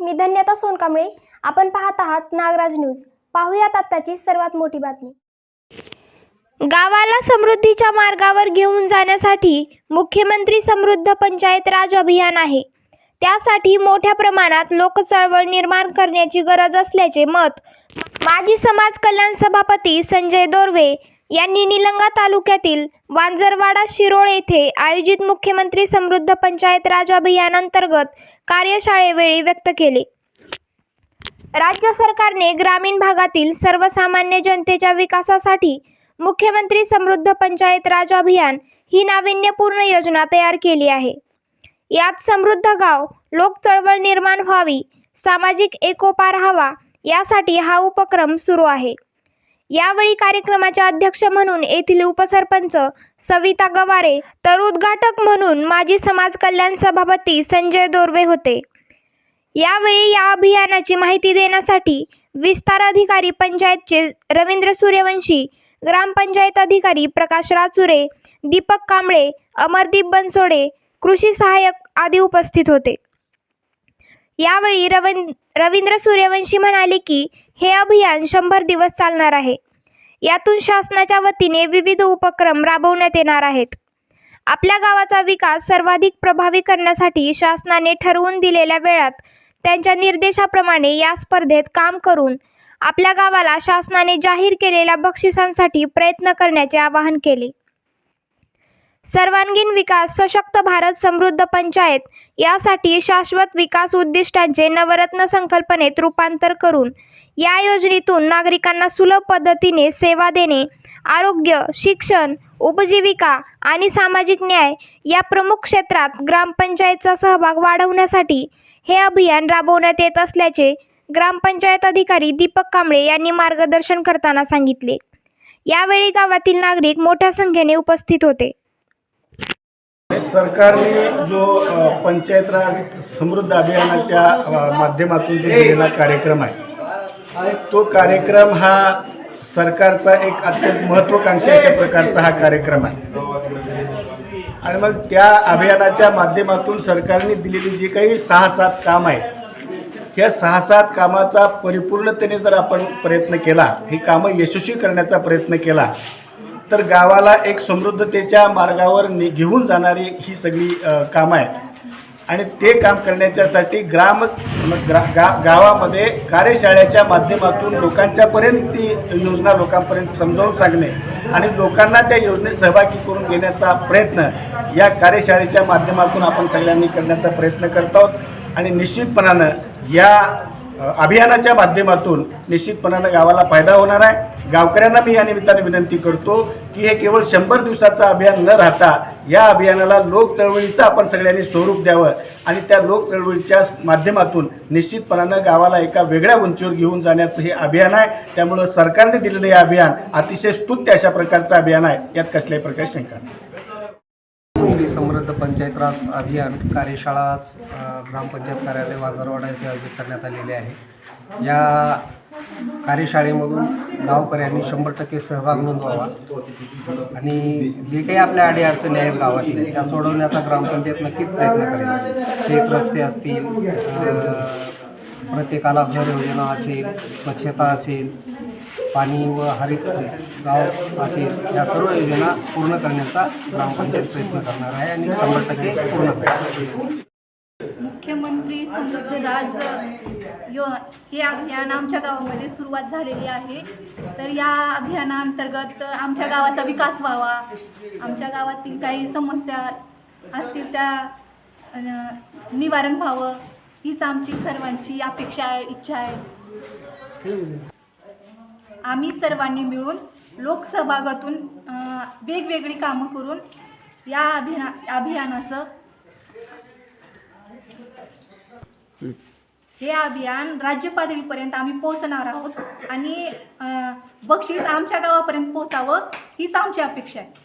मी धन्यता सोनकांबळे. आपण पाहत आहात नागराज न्यूज. पाहूयात आत्ताची सर्वात मोठी बातमी. गावाला समृद्धीच्या मार्गावर घेऊन जाण्यासाठी मुख्यमंत्री समृद्ध पंचायत राज अभियान आहे. त्यासाठी मोठ्या प्रमाणात लोकचळवळ निर्माण करण्याची गरज असल्याचे मत माजी समाज कल्याण सभापती संजय दोर्वे यांनी निलंगा तालुक्यातील वांजरवाडा शिरोळ येथे आयोजित मुख्यमंत्री समृद्ध पंचायत राज अभियानांतर्गत कार्यशाळेवेळी व्यक्त केले. राज्य सरकारने ग्रामीण भागातील सर्वसामान्य जनतेच्या विकासासाठी मुख्यमंत्री समृद्ध पंचायत राज अभियान ही नाविन्यपूर्ण योजना तयार केली आहे. यात समृद्ध गाव लोक चळवळ निर्माण व्हावी सामाजिक एकोपा राहावा यासाठी हा उपक्रम सुरू आहे. यावेळी कार्यक्रमाच्या अध्यक्ष म्हणून येथील उपसरपंच सविता गवारे तर उद्घाटक म्हणून माजी समाज कल्याण सभापती संजय दोर्वे होते. यावेळी या अभियानाची माहिती देण्यासाठी विस्तार अधिकारी पंचायतचे रवींद्र सूर्यवंशी ग्रामपंचायत अधिकारी प्रकाश राचुरे दीपक कांबळे अमरदीप बनसोडे कृषी सहाय्यक आदी उपस्थित होते. यावेळी रवीं रवींद्र सूर्यवंशी म्हणाले की हे अभियान शंभर दिवस चालणार आहे. यातून शासनाच्या वतीने विविध उपक्रम राबवण्यात येणार आहेत. आपल्या गावाचा विकास सर्वाधिक प्रभावी करण्यासाठी शासनाने ठरवून दिलेल्या वेळात त्यांच्या निर्देशाप्रमाणे या स्पर्धेत काम करून आपल्या गावाला शासनाने जाहीर केलेल्या बक्षिसांसाठी प्रयत्न करण्याचे आवाहन केले. सर्वांगीण विकास सशक्त भारत समृद्ध पंचायत यासाठी शाश्वत विकास उद्दिष्टांचे नवरत्न संकल्पनेत रूपांतर करून या योजनेतून नागरिकांना सुलभ पद्धतीने सेवा देणे आरोग्य शिक्षण उपजीविका आणि सामाजिक न्याय या प्रमुख क्षेत्रात ग्रामपंचायतचा सहभाग वाढवण्यासाठी हे अभियान राबवण्यात येत असल्याचे ग्रामपंचायत अधिकारी दीपक कांबळे यांनी मार्गदर्शन करताना सांगितले. यावेळी गावातील नागरिक मोठ्या संख्येने उपस्थित होते. सरकारने जो पंचायत राज समृद्ध अभियानाच्या माध्यमातून जो दिलेला कार्यक्रम आहे तो कार्यक्रम हा सरकारचा एक अत्यंत महत्त्वाकांक्षी अशा प्रकारचा हा कार्यक्रम आहे. आणि मग त्या अभियानाच्या माध्यमातून सरकारने दिलेली जी काही सहा सात काम आहेत ह्या सहा सात कामाचा परिपूर्णतेने जर आपण प्रयत्न केला ही कामं यशस्वी करण्याचा प्रयत्न केला तर गावाला एक समृद्धतेच्या मार्गावर नि घेऊन जाणारी ही सगळी कामं आहेत. आणि ते काम करण्याच्यासाठी ग्राम ग्रा गा गावामध्ये कार्यशाळेच्या माध्यमातून लोकांच्यापर्यंत ती योजना लोकांपर्यंत समजावून सांगणे आणि लोकांना त्या योजनेत सहभागी करून घेण्याचा प्रयत्न या कार्यशाळेच्या माध्यमातून आपण सगळ्यांनी करण्याचा प्रयत्न करत आहोत. आणि निश्चितपणानं या अभियानाच्या माध्यमातून निश्चितपणानं गावाला फायदा होणार आहे. गावकऱ्यांना मी या निमित्ताने विनंती करतो की हे केवळ शंभर दिवसाचं अभियान न राहता या अभियानाला लोक चळवळीचं आपण सगळ्यांनी स्वरूप द्यावं आणि त्या लोक चळवळीच्या माध्यमातून निश्चितपणानं गावाला एका वेगळ्या उंचीवर घेऊन जाण्याचं हे अभियान आहे. त्यामुळं सरकारने दिलेलं हे अभियान अतिशय स्तुत्य अशा प्रकारचं अभियान आहे. यात कसल्याही प्रकारे शंका नाही. मुख्यमंत्री समृद्ध पंचायत राज अभियान कार्यशाळा आज, ग्रामपंचायत कार्यालय वांजरवाडा येथे आयोजित करण्यात आलेली आहे. या कार्यशाळेमधून गावकऱ्यांनी शंभर टक्के सहभाग नोंदवावा आणि जे काही आपल्या अडीअडचणी आहेत गावातील त्या सोडवण्याचा ग्रामपंचायत नक्कीच प्रयत्न करेल. शेत रस्ते असतील प्रत्येकाला घर योजना असेल स्वच्छता असेल पाणी व हरित गाव असेल या सर्व योजना पूर्ण करण्याचा ग्रामपंचायत प्रयत्न करणार आहे आणि शंभर टक्के पूर्ण मुख्यमंत्री समृद्ध राज यो हे अभियान आमच्या गावामध्ये सुरुवात झालेली आहे. तर या अभियानाअंतर्गत आमच्या गावाचा विकास व्हावा. आमच्या गावातील काही समस्या असतील त्या निवारण व्हावं. हीच आमची सर्वांची अपेक्षा आहे इच्छा आहे. आम्ही सर्वांनी मिळून लोकसहभागातून वेगवेगळी कामं करून या अभिना अभियानाचं हे अभियान राज्य पातळीपर्यंत आम्ही पोहोचणार आहोत आणि बक्षीस आमच्या गावापर्यंत पोहोचावं हीच आमची अपेक्षा आहे.